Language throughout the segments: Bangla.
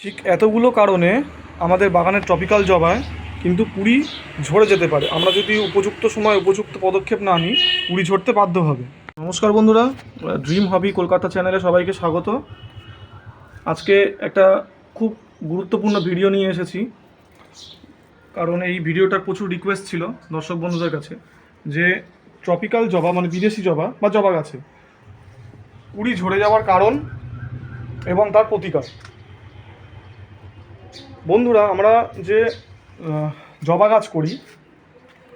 ঠিক এতগুলো কারণে আমাদের বাগানের ট্রপিক্যাল জবায় কিন্তু কুড়ি ঝরে যেতে পারে। আমরা যদি উপযুক্ত সময় উপযুক্ত পদক্ষেপ না নিই কুড়ি ঝরতে বাধ্য হবে। নমস্কার বন্ধুরা ড্রিম হবি কলকাতা চ্যানেলে সবাইকে স্বাগত। আজকে একটা খুব গুরুত্বপূর্ণ ভিডিও নিয়ে এসেছি। কারণ এই ভিডিওটার প্রচুর রিকোয়েস্ট ছিল দর্শক বন্ধুদের কাছে যে ট্রপিক্যাল জবা মানে বিদেশি জবা বা জবা গাছে কুড়ি ঝরে যাওয়ার কারণ এবং তার প্রতিকার। বন্ধুরা, আমরা যে জবা গাছ করি,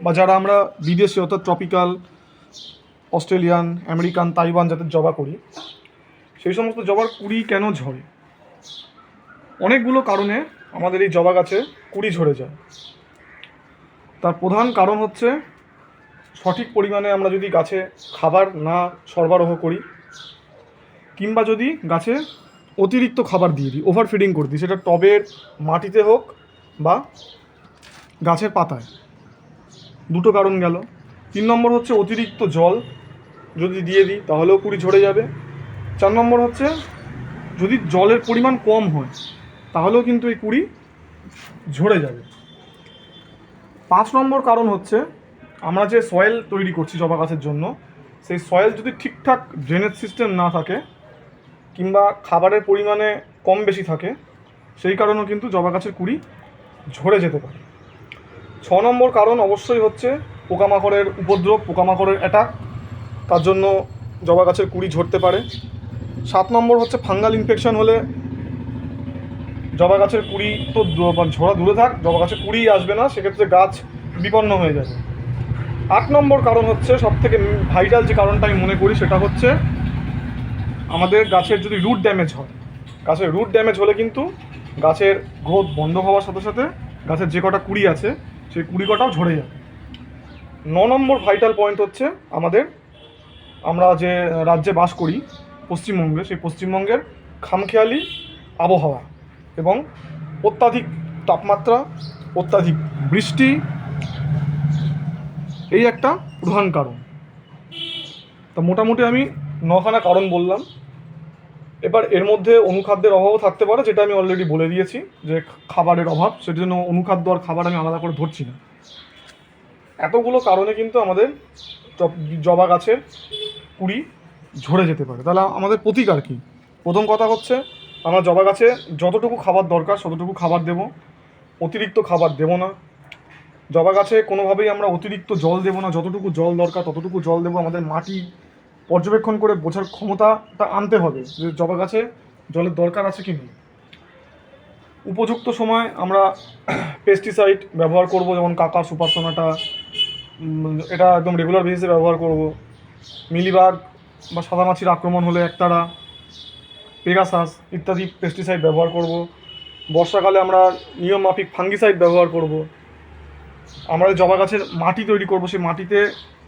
বা যারা আমরা বিদেশি, অর্থাৎ ট্রপিক্যাল অস্ট্রেলিয়ান, আমেরিকান, তাইওয়ান যাদের জবা করি, সেই সমস্ত জবার কুড়ি কেন ঝরে? অনেকগুলো কারণে আমাদের এই জবা গাছে কুড়ি ঝরে যায়। তার প্রধান কারণ হচ্ছে, সঠিক পরিমাণে আমরা যদি গাছে খাবার না সরবরাহ করি, কিংবা যদি গাছে অতিরিক্ত খাবার দিয়ে দিই ওভার ফিডিং করে দিই, সেটা টবের মাটিতে হোক বা গাছের পাতায়। দুটো কারণ গেল। তিন নম্বর হচ্ছে অতিরিক্ত জল যদি দিয়ে দিই, তাহলেও কুড়ি ঝরে যাবে। চার নম্বর হচ্ছে যদি জলের পরিমাণ কম হয়, তাহলেও কিন্তু এই কুড়ি ঝরে যাবে। পাঁচ নম্বর কারণ হচ্ছে আমরা যে সয়েল তৈরি করছি জবা গাছের জন্য, সেই সয়েল যদি ঠিকঠাক ড্রেনেজ সিস্টেম না থাকে কিংবা খাবারের পরিমাণে কম বেশি থাকে, সেই কারণেও কিন্তু জবা গাছের কুড়ি ঝরে যেতে পারে। ছ নম্বর কারণ অবশ্যই হচ্ছে পোকামাকড়ের উপদ্রব, পোকামাকড়ের অ্যাটাক তার জন্য জবা গাছের কুড়ি ঝরতে পারে। সাত নম্বর হচ্ছে ফাঙ্গাল ইনফেকশন হলে জবা গাছের কুড়ি তো মানে ঝরা দূরে থাক, জবা গাছের কুড়ি আসবে না, সেক্ষেত্রে গাছ বিপন্ন হয়ে যাবে। আট নম্বর কারণ হচ্ছে সব থেকে ভাইটাল যে কারণটা আমি মনে করি সেটা হচ্ছে আমাদের গাছের যদি রুট ড্যামেজ হয়, গাছের রুট ড্যামেজ হলে কিন্তু গাছের গ্রোথ বন্ধ হওয়ার সাথে সাথে গাছের যে কটা কুড়ি আছে, সেই কুড়ি কটাও ঝরে যাবে। ন নম্বর ভাইটাল পয়েন্ট হচ্ছে আমাদের, আমরা যে রাজ্যে বাস করি, পশ্চিমবঙ্গে, সেই পশ্চিমবঙ্গের খামখেয়ালি আবহাওয়া এবং অত্যাধিক তাপমাত্রা, অত্যাধিক বৃষ্টি, এই একটা প্রধান কারণ। তা মোটামুটি আমি নখানা কারণ বললাম। এবার এর মধ্যে অনুখাদ্যের অভাবও থাকতে পারে, যেটা আমি অলরেডি বলে দিয়েছি, যে খাবারের অভাব সেটার জন্য অনুখাদ্য আর খাবার আমি আলাদা করে ধরছি না। এতগুলো কারণে কিন্তু আমাদের জবা গাছের কুড়ি ঝরে যেতে পারে। তাহলে আমাদের প্রতিকার কী? প্রথম কথা হচ্ছে, আমরা জবা গাছে যতটুকু খাবার দরকার ততটুকু খাবার দেব, অতিরিক্ত খাবার দেব না। জবা গাছে কোনোভাবেই আমরা অতিরিক্ত জল দেবো না, যতটুকু জল দরকার ততটুকু জল দেবো, আমাদের মাটি পর্যবেক্ষণ করে বোঝার ক্ষমতাটা আনতে হবে যে জবা গাছে জলের দরকার আছে কি নেই। উপযুক্ত সময় আমরা পেস্টিসাইড ব্যবহার করব, যেমন কাকা, সুপারসোনাটা এটা একদম রেগুলার বেসিসে ব্যবহার করব। মিলিবাগ বা সাদা মাছির আক্রমণ হলে একতারা, পেগাসাস ইত্যাদি পেস্টিসাইড ব্যবহার করব। বর্ষাকালে আমরা নিয়ম মাফিক ফাঙ্গিসাইড ব্যবহার করব। আমরা জবা গাছের মাটি তৈরি করব, সেই মাটিতে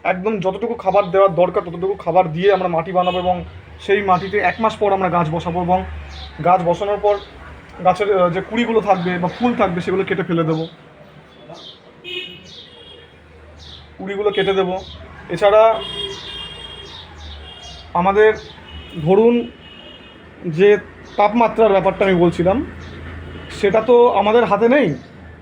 একদম যতটুকু খাবার দেওয়ার দরকার, ততটুকু খাবার দিয়ে আমরা মাটি বানাবো এবং সেই মাটিতে এক মাস পর আমরা গাছ বসাবো এবং গাছ বসানোর পর গাছের যে কুড়িগুলো থাকবে বা ফুল থাকবে সেগুলো কেটে ফেলে দেবো। কুড়িগুলো কেটে দেবো। এছাড়া আমাদের ধরুন যে তাপমাত্রার ব্যাপারটা আমি বলছিলাম, সেটা তো আমাদের হাতে নেই।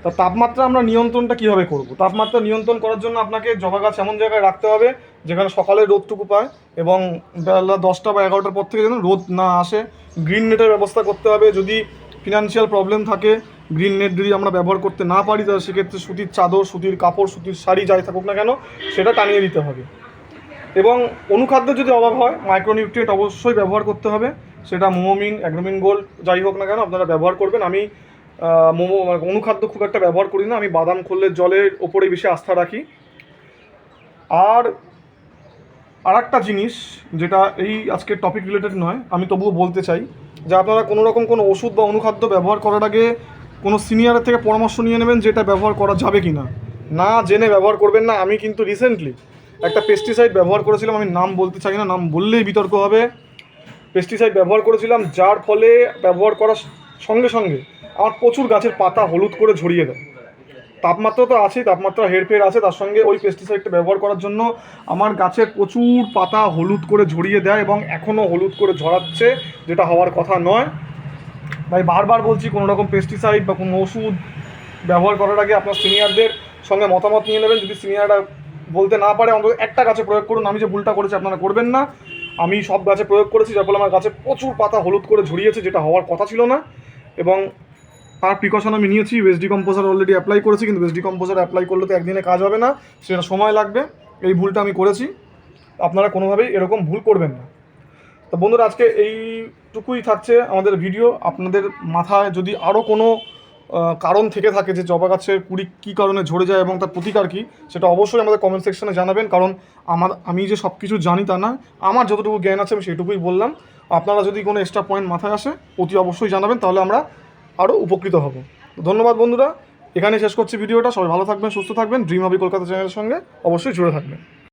তা তাপমাত্রা আমরা নিয়ন্ত্রণটা কীভাবে করব? তাপমাত্রা নিয়ন্ত্রণ করার জন্য আপনাকে জবা গাছ এমন জায়গায় রাখতে হবে, যেখানে সকালে রোদটুকু পায় এবং বেলা দশটা বা এগারোটার পর থেকে যেন রোদ না আসে। গ্রিন নেটের ব্যবস্থা করতে হবে। যদি ফিনান্সিয়াল প্রবলেম থাকে গ্রিন নেট যদি আমরা ব্যবহার করতে না পারি, তাহলে সেক্ষেত্রে সুতির চাদর, সুতির কাপড়, সুতির শাড়ি যাই থাকুক না কেন, সেটা টানিয়ে দিতে হবে। এবং অনুখাদ্য যদি অভাব হয় মাইক্রোনিউট্রিয়েন্ট অবশ্যই ব্যবহার করতে হবে। সেটা মোমোমিন, অ্যাগ্রোমিন গোল্ড, যাই হোক না কেন, আপনারা ব্যবহার করবেন। আমি মোমো মানে অনুখাদ্য খুব একটা ব্যবহার করি না, আমি বাদাম খোলের জলের ওপরে বেশি আস্থা রাখি। আর আর একটা জিনিস যেটা এই আজকের টপিক রিলেটেড নয়, আমি তবুও বলতে চাই যে আপনারা কোনো রকম কোনো ওষুধ বা অনুখাদ্য ব্যবহার করার আগে কোনো সিনিয়রের থেকে পরামর্শ নিয়ে নেবেন যেটা ব্যবহার করা যাবে কি না না জেনে ব্যবহার করবেন না, আমি কিন্তু রিসেন্টলি একটা পেস্টিসাইড ব্যবহার করেছিলাম, আমি নাম বলতে চাই না, নাম বললেই বিতর্ক হবে। পেস্টিসাইড ব্যবহার করেছিলাম, যার ফলে ব্যবহার করার সঙ্গে সঙ্গে আমার প্রচুর গাছের পাতা হলুদ করে ঝরিয়ে দেয়। তাপমাত্রা তো আছেই, তাপমাত্রা হেরফের আছে, তার সঙ্গে ওই পেস্টিসাইডটা ব্যবহার করার জন্য আমার গাছের প্রচুর পাতা হলুদ করে ঝরিয়ে দেয় এবং এখনও হলুদ করে ঝরাচ্ছে, যেটা হওয়ার কথা নয়। ভাই বারবার বলছি, কোনো রকম পেস্টিসাইড বা কোনো ওষুধ ব্যবহার করার আগে আপনার সিনিয়রদের সঙ্গে মতামত নিয়ে নেবেন। যদি সিনিয়ররা বলতে না পারে, অন্তত একটা গাছে প্রয়োগ করুন। আমি যে ভুলটা করেছি, আপনারা করবেন না। আমি সব গাছে প্রয়োগ করেছি, যার ফলে আমার গাছে প্রচুর পাতা হলুদ করে ঝরিয়েছে, যেটা হওয়ার কথা ছিল না। এবং তার প্রিকশন আমি নিয়েছি ওয়েস্ট ডিকম্পোজার অলরেডি অ্যাপ্লাই করেছি, কিন্তু ওয়েস্ট ডিকম্পোজার অ্যাপ্লাই করলে তো একদিনে কাজ হবে না, সেটা সময় লাগবে, এই ভুলটা আমি করেছি, আপনারা কোনোভাবেই এরকম ভুল করবেন না। তো বন্ধুরা, আজকে এইটুকুই থাকছে আমাদের ভিডিও আপনাদের মাথায় যদি আরও কোনো কারণ থেকে থাকে যে জবা গাছের কুড়ি কী কারণে ঝরে যায় এবং তার প্রতিকার কী, সেটা অবশ্যই আমাদের কমেন্ট সেকশনে জানাবেন, কারণ আমার, আমি যে সব কিছু জানি তা না, আমার যতটুকু জ্ঞান আছে আমি সেটুকুই বললাম। আপনারা যদি কোনো এক্সট্রা পয়েন্ট মাথায় আসে, অতি অবশ্যই জানাবেন, তাহলে আমরা আরও উপকৃত হব। ধন্যবাদ বন্ধুরা। এখানে শেষ করছি ভিডিওটা। সবাই ভালো থাকবেন, সুস্থ থাকবেন। ড্রিম হবি কলকাতা চ্যানেলের সঙ্গে অবশ্যই জুড়ে থাকবেন।